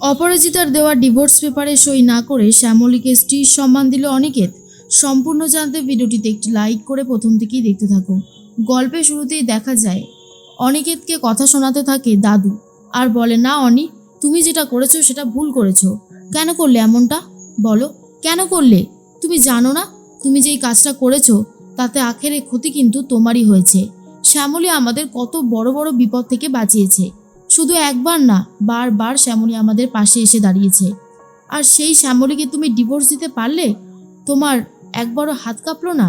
অপরাজিতার দেওয়া ডিভোর্স পেপারে সই না করে শ্যামলীকে স্ত্রীর সম্মান দিল অনিকেত। সম্পূর্ণ জানতে ভিডিওটিতে একটি লাইক করে প্রথম থেকেই দেখতে থাকো। গল্পের শুরুতেই দেখা যায়, অনিকেতকে কথা শোনাতে থাকে দাদু। আর বলে, না, অনি, তুমি যেটা করেছ সেটা ভুল করেছ। কেন করলে এমনটা? বলো, কেন করলে? তুমি জানো না? তুমি যেই কাজটা করেছ, তাতে আখেরে ক্ষতি কিন্তু তোমারই হয়েছে। শ্যামলী আমাদের কত বড় বড় বিপদ থেকে বাঁচিয়েছে। শুধু একবার না, বারবার শ্যামলী আমাদের পাশে এসে দাঁড়িয়েছে। আর সেই শ্যামলীকে তুমি ডিভোর্স দিতে পারলে, তোমার একবারও হাত কাঁপলো না?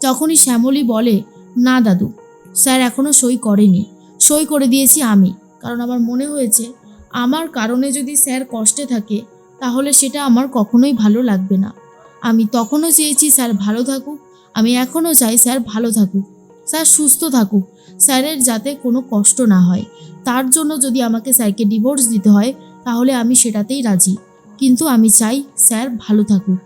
তখনই শ্যামলী বলে, না দাদু, স্যার এখনও সই করেনি। সই করে দিয়েছি আমি, কারণ আমার মনে হয়েছে, আমার কারণে যদি স্যার কষ্টে থাকে, তাহলে সেটা আমার কখনোই ভালো লাগবে না। আমি তখনও চেয়েছি স্যার ভালো থাকুক, আমি এখনও চাই স্যার ভালো থাকুক। স্যার, সুস্থ থাকুক। স্যারের যাতে কোনো কষ্ট না হয়। তার জন্য যদি আমাকে স্যারকে ডিভোর্স দিতে হয়, তাহলে আমি সেটাতেই রাজি। কিন্তু আমি চাই স্যার ভালো থাকুক।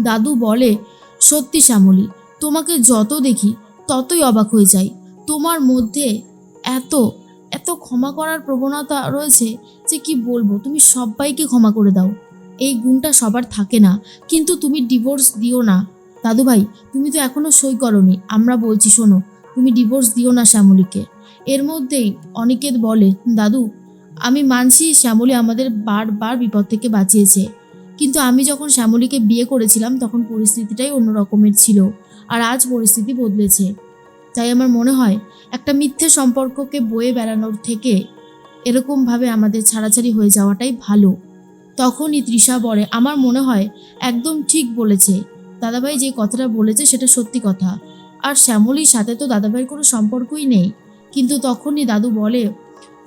দাদু বলে, সত্যি শ্যামলী, তোমাকে যত দেখি ততই অবাক হয়ে যাই। তোমার মধ্যে এত এত ক্ষমা করার প্রবণতা রয়েছে যে কি বলব, তুমি সবাইকে ক্ষমা করে দাও। এই গুণটা সবার থাকে না। কিন্তু তুমি ডিভোর্স দিও না। দাদু ভাই তুমি তো এখনও সই করনি। আমরা বলছি, শোনো, তুমি ডিভোর্স দিও না শ্যামলীকে। এর মধ্যেই অনিকেত বলে, দাদু, আমি মানছি শ্যামলী আমাদের বারবার বিপদ থেকে বাঁচিয়েছে। কিন্তু আমি যখন শ্যামলীকে বিয়ে করেছিলাম, তখন পরিস্থিতিটাই অন্য রকমের ছিল আর আজ পরিস্থিতি বদলেছে। তাই আমার মনে হয়, একটা মিথ্যে সম্পর্ককে বয়ে বেড়ানোর থেকে এরকমভাবে আমাদের ছাড়াছাড়ি হয়ে যাওয়াটাই ভালো। তখনই তৃষা বলে, আমার মনে হয় একদম ঠিক বলেছে। দাদাভাই যে কথাটা বলেছে সেটা সত্যি কথা। আর শ্যামলীর সাথে তো দাদাভাইয়ের কোনো সম্পর্কই নেই। কিন্তু তখনই দাদু বলে,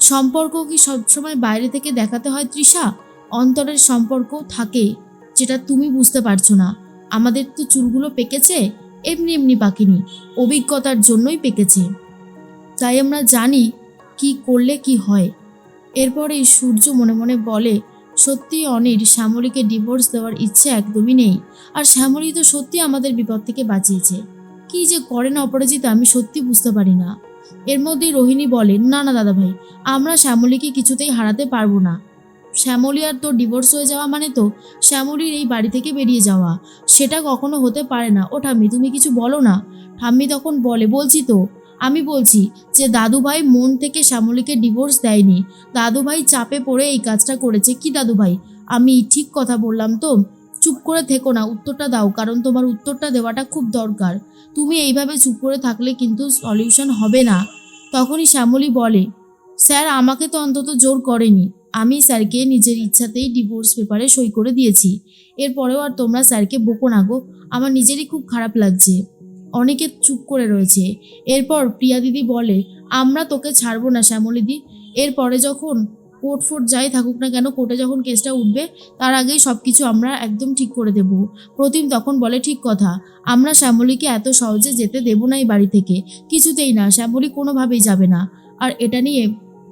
সম্পর্ক কি সবসময় বাইরে থেকে দেখাতে হয় তৃষা? অন্তরের সম্পর্ক থাকে, যেটা তুমি বুঝতে পারছ না। আমাদের তো চুলগুলো পেকেছে, এমনি এমনি পাকেনি, অভিজ্ঞতার জন্যই পেকেছে। তাই আমরা জানি কি করলে কি হয়। এরপরেই সূর্য মনে মনে বলে সত্যি অনির, শ্যামলীকে ডিভোর্স দেওয়ার ইচ্ছে একদমই নেই। আর শ্যামলী তো সত্যি আমাদের বিপদ থেকে বাঁচিয়েছে। কি যে করে না অপরাজিতা, আমি সত্যি বুঝতে পারি না। এর মধ্যেই রোহিণী বলে না না, দাদা ভাই, আমরা শ্যামলীকে কিছুতেই হারাতে পারব না। শ্যামলী আর তোর ডিভোর্স হয়ে যাওয়া মানে তো শ্যামলীর এই বাড়ি থেকে বেরিয়ে যাওয়া। সেটা কখনো হতে পারে না। ও ঠাম্মি, তুমি কিছু বলো না। ঠাম্মি তখন বলে, বলছি তো আমি বলছি যে দাদুভাই মন থেকে শ্যামলীকে ডিভোর্স দেয়নি। দাদুভাই চাপে পড়ে এই কাজটা করেছে। কি দাদুভাই? আমি ঠিক কথা বললাম তো? চুপ করে থেকো না, উত্তরটা দাও, কারণ তোমার উত্তরটা দেওয়াটা খুব দরকার। তুমি এইভাবে চুপ করে থাকলে কিন্তু সলিউশন হবে না। তখনই শ্যামলী বলে, স্যার, আমাকে তো অন্তত জোর করেনি। আমি স্যারকে নিজের ইচ্ছাতেই ডিভোর্স পেপারে সই করে দিয়েছি। এরপরেও আর তোমরা স্যারকে বকো না গো। আমার নিজেরই খুব খারাপ লাগছে। অনেকে চুপ করে রয়েছে। এরপর প্রিয়া দিদি বলে, আমরা তোকে ছাড়বো না শ্যামলিদি এরপরে যখন কোর্ট ফোর্ট যাই থাকুক না কেন, কোর্টে যখন কেসটা উঠবে, তার আগেই সব কিছু আমরা একদম ঠিক করে দেব। প্রতিম তখন বলে, ঠিক কথা, আমরা শ্যামলীকে এত সহজে যেতে দেবো না এই বাড়ি থেকে, কিছুতেই না, শ্যামলী কোনোভাবেই যাবে না। আর এটা নিয়ে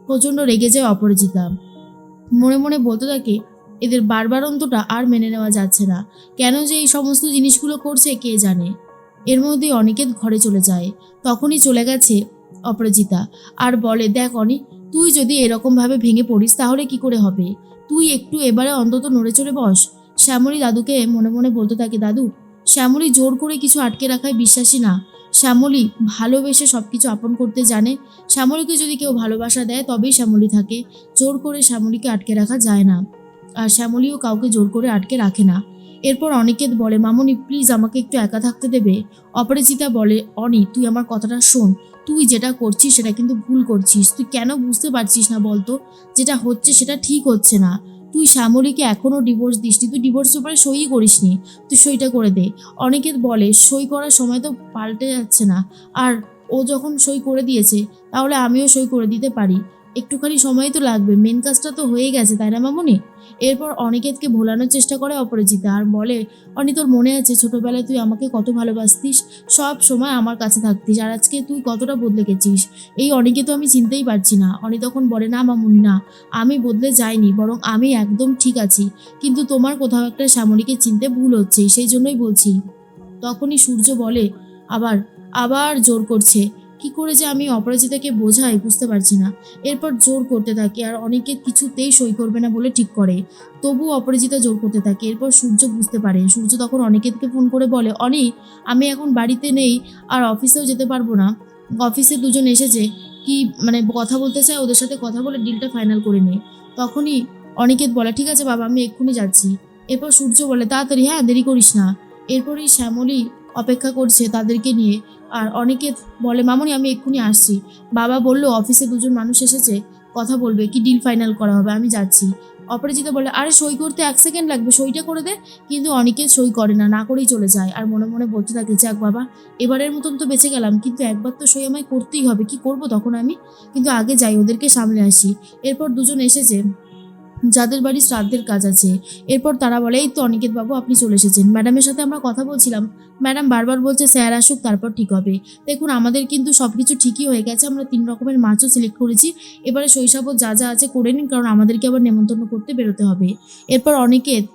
প্রচণ্ড রেগে যায় অপরাজিতা। মনে মনে বলতে থাকে, এদের বারবারন্তটা আর মেনে নেওয়া যাচ্ছে না। কেন যে এই সমস্ত জিনিসগুলো করছে, কে জানে? এর অনিকেত ঘরে চলে যায়। তখনই চলে গেছে অপরাজিতা। আর বলে, দেখ অনি তুই যদি এরকমভাবে ভেঙে পড়িস, তাহলে কি করে হবে? তুই একটু এবারে অন্তত নড়ে চড়ে বস। শ্যামলী দাদুকে মনে মনে বলতে থাকে, দাদু, শ্যামলী জোর করে কিছু আটকে রাখায় বিশ্বাসী না। শ্যামলী ভালোবেসে সব কিছু আপন করতে জানে। শ্যামলীকে যদি কেউ ভালোবাসা দেয়, তবেই শ্যামলী থাকে। জোর করে শ্যামলীকে আটকে রাখা যায় না। আর শ্যামলীও কাউকে জোর করে আটকে রাখে না। এরপর অনিকেত বলে, মামনি প্লিজ আমাকে একটু একা থাকতে দেবে। অপরাজিতা বলে, অনি, তুই আমার কথাটা শোন। তুই যেটা করছিস সেটা কিন্তু ভুল করছিস। তুই কেন বুঝতে পারছিস না বলতো? যেটা হচ্ছে সেটা ঠিক হচ্ছে না। তুই শ্যামলীকে এখনও ডিভোর্স দিসনি। তুই ডিভোর্স পেপারে সই করিসনি। তুই সইটা করে দে। অনেকের বলে, সই করার সময় তো পাল্টে যাচ্ছে না। আর ও যখন সই করে দিয়েছে, তাহলে আমিও সই করে দিতে পারি। একটুখানি সময় তো লাগবে। মেন কাজটা তো হয়ে গেছে, তাই না মামনি? এরপর অনিকেতকে ভোলানোর চেষ্টা করে অপরাজিতা আর বলে, অনি, তোর মনে আছে ছোটবেলায় তুই আমাকে কত ভালোবাসতিস? সব সময় আমার কাছে থাকতিস। আর আজকে তুই কতটা বদলে গেছিস? এই অনিকে তো আমি চিনতেই পারছি না। অনি তখন বলে, না মামুনি, না, আমি বদলে যাইনি, বরং আমি একদম ঠিক আছি। কিন্তু তোমার কোথাও একটা শ্যামলীকে চিনতে ভুল হচ্ছে, সেই জন্যই বলছি। তখনই সূর্য বলে, আবার আবার জোর করছে। কি করে যে আমি অপরাজিতাকে বোঝাই বুঝতে পারছি না। এরপর জোর করতে থাকে আর অনেকে কিছুতেই সই করবে না বলে ঠিক করে। তবু অপরাজিতা জোর করতে থাকে। এরপর সূর্য বুঝতে পারে। সূর্য তখন অনিকেতকে ফোন করে বলে অনিক আমি এখন বাড়িতে নেই আর অফিসেও যেতে পারব না। অফিসে দুজন এসেছে। কি মানে কথা বলতে চায় ওদের সাথে কথা বলে ডিলটা ফাইনাল করে নে। তখনই অনিকেত বলে, ঠিক আছে বাবা, আমি এক্ষুনি যাচ্ছি। এরপর সূর্য বলে, তাড়াতাড়ি হ্যাঁ দেরি করিস না। এরপরই শ্যামলী অপেক্ষা করছে তাদেরকে নিয়ে। আর অনেকে বলে, মামনি, আমি এক্ষুনি আসছি। বাবা বলল, অফিসে দুজন মানুষ এসেছে, কথা বলবে, কি ডিল ফাইনাল করা হবে, আমি যাচ্ছি। অপরাজিতা বলে আরে, সই করতে এক সেকেন্ড লাগবে, সইটা করে দে। কিন্তু অনেকে সই করে না না করেই চলে যায়। আর মনে মনে বলতে থাকে, যাক বাবা, এবারের মতন তো বেঁচে গেলাম, কিন্তু একবার তো সই আমায় করতেই হবে, কি করব তখন আমি? কিন্তু আগে যাই, ওদেরকে সামলে আসি। এরপর দুজন এসেছে। যাদের বাড়ি শ্রাদ্ধের কাজ আছে। এরপর তারা বলে, এই তো অনিকেত বাবু, আপনি চলে এসেছেন। ম্যাডামের সাথে আমরা কথা বলছিলাম। ম্যাডাম বারবার বলছে, স্যার আসুক, তারপর ঠিক হবে। দেখুন, আমাদের কিন্তু সব কিছু ঠিকই হয়ে গেছে। আমরা তিন রকমের মাছও সিলেক্ট করেছি। এবারে শৈশবও যা যা আছে করে নিন, কারণ আমাদেরকে আবার নেমন্তন্ন করতে বেরোতে হবে। এরপর অনিকেত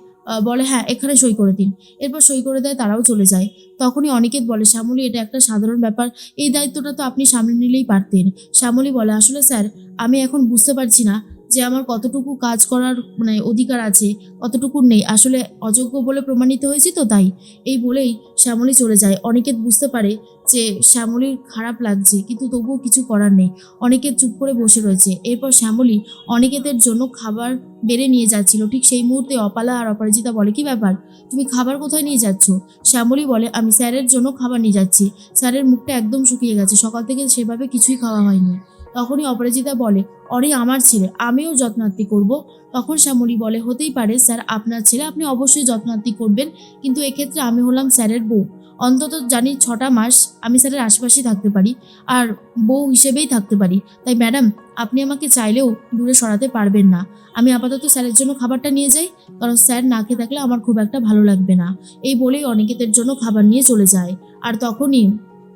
বলে হ্যাঁ এখানে সই করে দিন। এরপর সই করে দেয়, তারাও চলে যায়। তখনই অনিকেত বলে, শ্যামলী, এটা একটা সাধারণ ব্যাপার। এই দায়িত্বটা তো আপনি সামনে নিলেই পারতেন। শ্যামলী বলে, আসলে স্যার, আমি এখন বুঝতে পারছি না। যে আমার কতটুকু কাজ করার মানে অধিকার আছে, কতটুকু নেই। আসলে অযোগ্য বলে প্রমাণিত হয়েছি তো তাই। এই বলেই শ্যামলী চলে যায়। অনেকে বুঝতে পারে যে শ্যামলীর খারাপ লাগছে, কিন্তু তবুও কিছু করার নেই। অনিকেত চুপ করে বসে রয়েছে। এরপর শ্যামলী অনেকেদের জন্য খাবার বেড়ে নিয়ে যাচ্ছিল। ঠিক সেই মুহূর্তে অপালা আর অপরাজিতা বলে, কি ব্যাপার? তুমি খাবার কোথায় নিয়ে যাচ্ছ? শ্যামলী বলে, আমি স্যারের জন্য খাবার নিয়ে যাচ্ছি। স্যারের মুখটা একদম শুকিয়ে গেছে। সকাল থেকে সেভাবে কিছুই খাওয়া হয়নি। তখনই অপরাজিতা বলে, অরে আমার ছেলে, আমিও যত্নার্থী করব। তখন শ্যামলী বলে, হতেই পারে স্যার, আপনার ছেলে আপনি অবশ্যই যত্নার্থী করবেন, কিন্তু এক্ষেত্রে আমি হলাম স্যারের বউ। অন্তত জানি ছটা মাস আমি স্যারের আশেপাশেই থাকতে পারি, আর বউ হিসেবেই থাকতে পারি। তাই ম্যাডাম, আপনি আমাকে চাইলেও দূরে সরাতে পারবেন না। আমি আপাতত স্যারের জন্য খাবারটা নিয়ে যাই, কারণ স্যার না খেয়ে থাকলে আমার খুব একটা ভালো লাগবে না। এই বলেই অনিকেতের জন্য খাবার নিয়ে চলে যায়। আর তখনই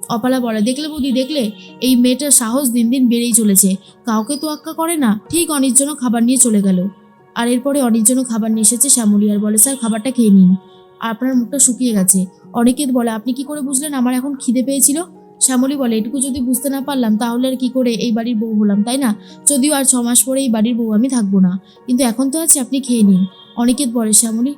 অপালা বলে, দেখলে বৌদি দেখলে? এই মেয়েটার সাহস দিন দিন বেড়েই চলেছে। কাউকে তো আক্কা করে না। ঠিক অনির খাবার নিয়ে চলে গেল। আর এরপরে অনির খাবার নিয়ে এসেছে শ্যামলী আর বলে, স্যার, খাবারটা খেয়ে নিন। আপনার মুখটা শুকিয়ে গেছে। অনিকেত বলে, আপনি কি করে বুঝলেন? আমার এখন খিদে পেয়েছিল? শ্যামলী বলে, এটুকু যদি বুঝতে না পারলাম, তাহলে আর কি করে এই বাড়ির বউ হলাম, তাই না? যদিও আর ছ মাস পরে এই বাড়ির বউ আমি থাকব না। কিন্তু এখন তো আছে, আপনি খেয়ে নিন। অনিকেত বলে, শ্যামলী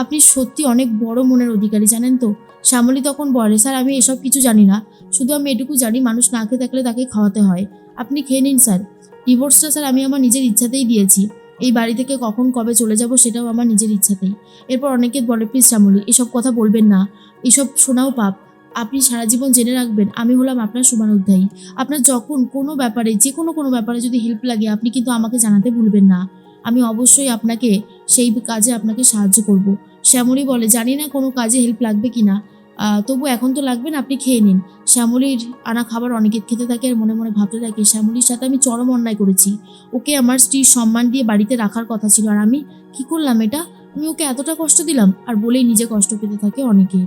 আপনি সত্যি অনেক বড় মনের অধিকারী, জানেন তো? শ্যামলী তখন বলে, স্যার, আমি এসব কিছু জানি না। শুধু আমি এটুকু জানি, মানুষ না খেয়ে থাকলে তাকে খাওয়াতে হয়। আপনি খেয়ে নিন, স্যার। ডিভোর্সটা, স্যার, আমি আমার নিজের ইচ্ছাতেই দিয়েছি। এই বাড়ি থেকে কখন কবে চলে যাব সেটাও আমার নিজের ইচ্ছাতেই। এরপর অনেকে বলে, প্লিজ, শ্যামলী, এসব কথা বলবেন না। এসব শোনাও পাপ। আপনি সারা জীবন জেনে রাখবেন, আমি হলাম আপনার শুভানুধ্যায়ী আপনার যখন কোনো ব্যাপারে, যে কোনো কোনো ব্যাপারে যদি হেল্প লাগে, আপনি কিন্তু আমাকে জানাতে ভুলবেন না। আমি অবশ্যই আপনাকে, সেই কাজে আপনাকে সাহায্য করব। শ্যামলী বলে, জানি না কোনো কাজে হেল্প লাগবে কি না তবু এখন তো লাগবে না, আপনি খেয়ে নিন। শ্যামলীর আনা খাবার অনেকের খেতে থাকে আর মনে মনে ভাবতে থাকে, শ্যামলীর সাথে আমি চরম অন্যায় করেছি। ওকে আমার স্ত্রীর সম্মান দিয়ে বাড়িতে রাখার কথা ছিল আর আমি কি করলাম এটা? আমি ওকে এতটা কষ্ট দিলাম? আর বলেই নিজে কষ্ট পেতে থাকে অনেকে।